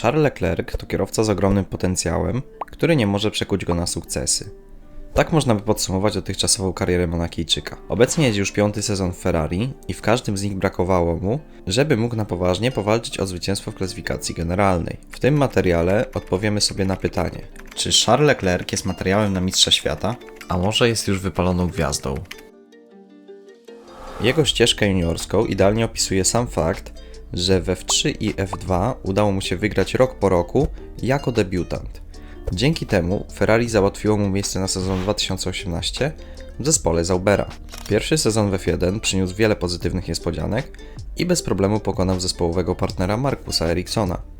Charles Leclerc to kierowca z ogromnym potencjałem, który nie może przekuć go na sukcesy. Tak można by podsumować dotychczasową karierę Monakijczyka. Obecnie jedzie już piąty sezon w Ferrari i w każdym z nich brakowało mu, żeby mógł na poważnie powalczyć o zwycięstwo w klasyfikacji generalnej. W tym materiale odpowiemy sobie na pytanie, czy Charles Leclerc jest materiałem na mistrza świata, a może jest już wypaloną gwiazdą? Jego ścieżkę juniorską idealnie opisuje sam fakt, że w F3 i F2 udało mu się wygrać rok po roku jako debiutant. Dzięki temu Ferrari załatwiło mu miejsce na sezon 2018 w zespole Zaubera. Pierwszy sezon w F1 przyniósł wiele pozytywnych niespodzianek i bez problemu pokonał zespołowego partnera Markusa Ericssona.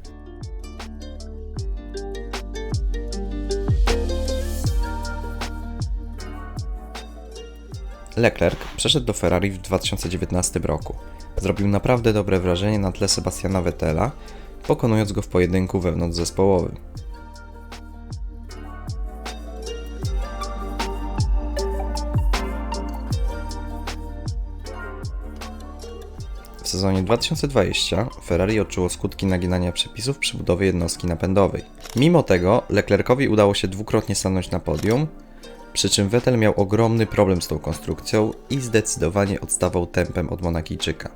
Leclerc przeszedł do Ferrari w 2019 roku. Zrobił naprawdę dobre wrażenie na tle Sebastiana Vettela, pokonując go w pojedynku wewnątrzzespołowym. W sezonie 2020 Ferrari odczuło skutki naginania przepisów przy budowie jednostki napędowej. Mimo tego Leclercowi udało się dwukrotnie stanąć na podium, przy czym Vettel miał ogromny problem z tą konstrukcją i zdecydowanie odstawał tempem od Monakijczyka.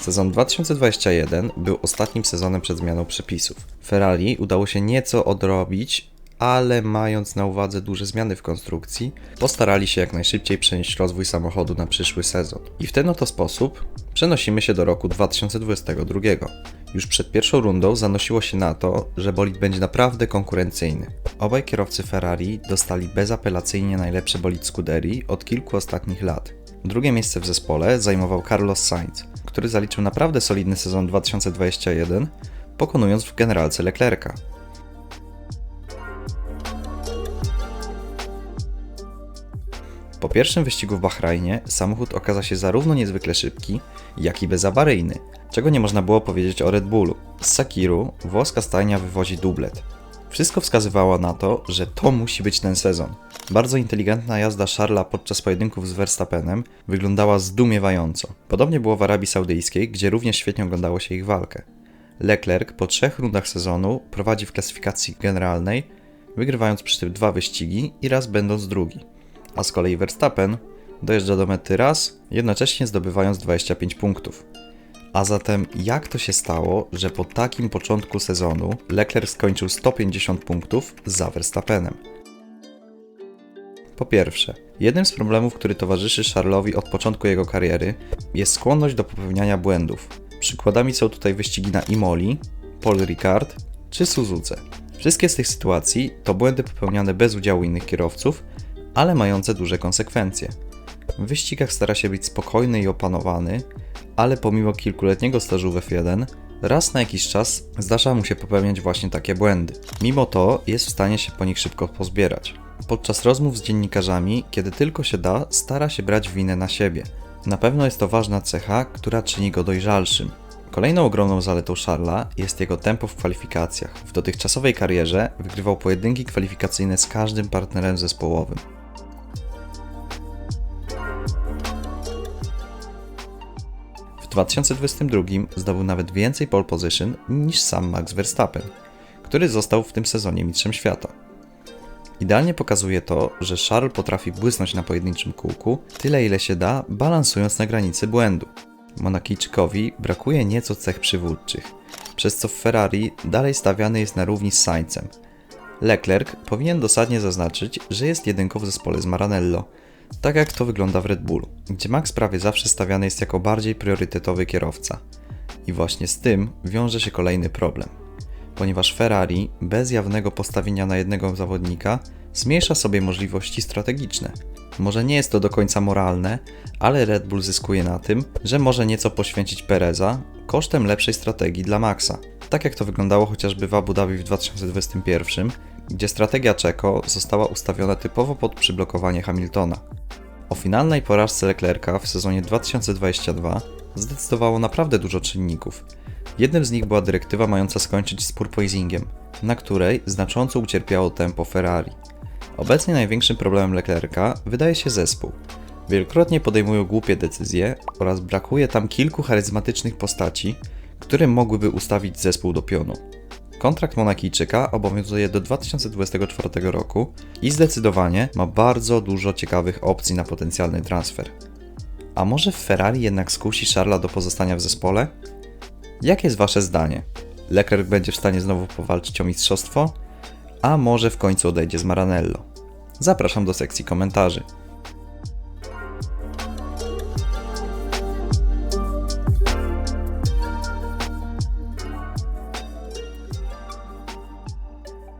Sezon 2021 był ostatnim sezonem przed zmianą przepisów. Ferrari udało się nieco odrobić, ale mając na uwadze duże zmiany w konstrukcji, postarali się jak najszybciej przenieść rozwój samochodu na przyszły sezon. I w ten oto sposób przenosimy się do roku 2022. Już przed pierwszą rundą zanosiło się na to, że bolid będzie naprawdę konkurencyjny. Obaj kierowcy Ferrari dostali bezapelacyjnie najlepszy bolid Scuderii od kilku ostatnich lat. Drugie miejsce w zespole zajmował Carlos Sainz, który zaliczył naprawdę solidny sezon 2021, pokonując w generalce Leclerca. Po pierwszym wyścigu w Bahrajnie samochód okazał się zarówno niezwykle szybki, jak i bezawaryjny, czego nie można było powiedzieć o Red Bullu. Z Sakiru włoska stajnia wywozi dublet. Wszystko wskazywało na to, że to musi być ten sezon. Bardzo inteligentna jazda Charlesa podczas pojedynków z Verstappenem wyglądała zdumiewająco. Podobnie było w Arabii Saudyjskiej, gdzie również świetnie oglądało się ich walkę. Leclerc po trzech rundach sezonu prowadzi w klasyfikacji generalnej, wygrywając przy tym dwa wyścigi i raz będąc drugi. A z kolei Verstappen dojeżdża do mety raz, jednocześnie zdobywając 25 punktów. A zatem jak to się stało, że po takim początku sezonu Leclerc skończył 150 punktów za Verstappenem? Po pierwsze, jednym z problemów, który towarzyszy Charlesowi od początku jego kariery, jest skłonność do popełniania błędów. Przykładami są tutaj wyścigi na Imoli, Paul Ricard czy Suzuce. Wszystkie z tych sytuacji to błędy popełniane bez udziału innych kierowców, ale mające duże konsekwencje. W wyścigach stara się być spokojny i opanowany, ale pomimo kilkuletniego stażu w F1, raz na jakiś czas zdarza mu się popełniać właśnie takie błędy. Mimo to jest w stanie się po nich szybko pozbierać. Podczas rozmów z dziennikarzami, kiedy tylko się da, stara się brać winę na siebie. Na pewno jest to ważna cecha, która czyni go dojrzalszym. Kolejną ogromną zaletą Charla jest jego tempo w kwalifikacjach. W dotychczasowej karierze wygrywał pojedynki kwalifikacyjne z każdym partnerem zespołowym. 2022 zdobył nawet więcej pole position niż sam Max Verstappen, który został w tym sezonie mistrzem świata. Idealnie pokazuje to, że Charles potrafi błysnąć na pojedynczym kółku tyle ile się da, balansując na granicy błędu. Monakijczykowi brakuje nieco cech przywódczych, przez co w Ferrari dalej stawiany jest na równi z Saincem. Leclerc powinien dosadnie zaznaczyć, że jest jedynką w zespole z Maranello, tak jak to wygląda w Red Bullu, gdzie Max prawie zawsze stawiany jest jako bardziej priorytetowy kierowca. I właśnie z tym wiąże się kolejny problem ponieważ Ferrari bez jawnego postawienia na jednego zawodnika zmniejsza sobie możliwości strategiczne. Może nie jest to do końca moralne, ale Red Bull zyskuje na tym, że może nieco poświęcić Pereza kosztem lepszej strategii dla Maxa. Tak jak to wyglądało chociażby w Abu Dhabi w 2021, gdzie strategia Czeko została ustawiona typowo pod przyblokowanie Hamiltona. O finalnej porażce Leclerca w sezonie 2022 zdecydowało naprawdę dużo czynników. Jednym z nich była dyrektywa mająca skończyć z porpoisingiem, na której znacząco ucierpiało tempo Ferrari. Obecnie największym problemem Leclerca wydaje się zespół. Wielokrotnie podejmują głupie decyzje oraz brakuje tam kilku charyzmatycznych postaci, które mogłyby ustawić zespół do pionu. Kontrakt Monakijczyka obowiązuje do 2024 roku i zdecydowanie ma bardzo dużo ciekawych opcji na potencjalny transfer. A może Ferrari jednak skusi Charlesa do pozostania w zespole? Jakie jest Wasze zdanie? Leclerc będzie w stanie znowu powalczyć o mistrzostwo? A może w końcu odejdzie z Maranello? Zapraszam do sekcji komentarzy.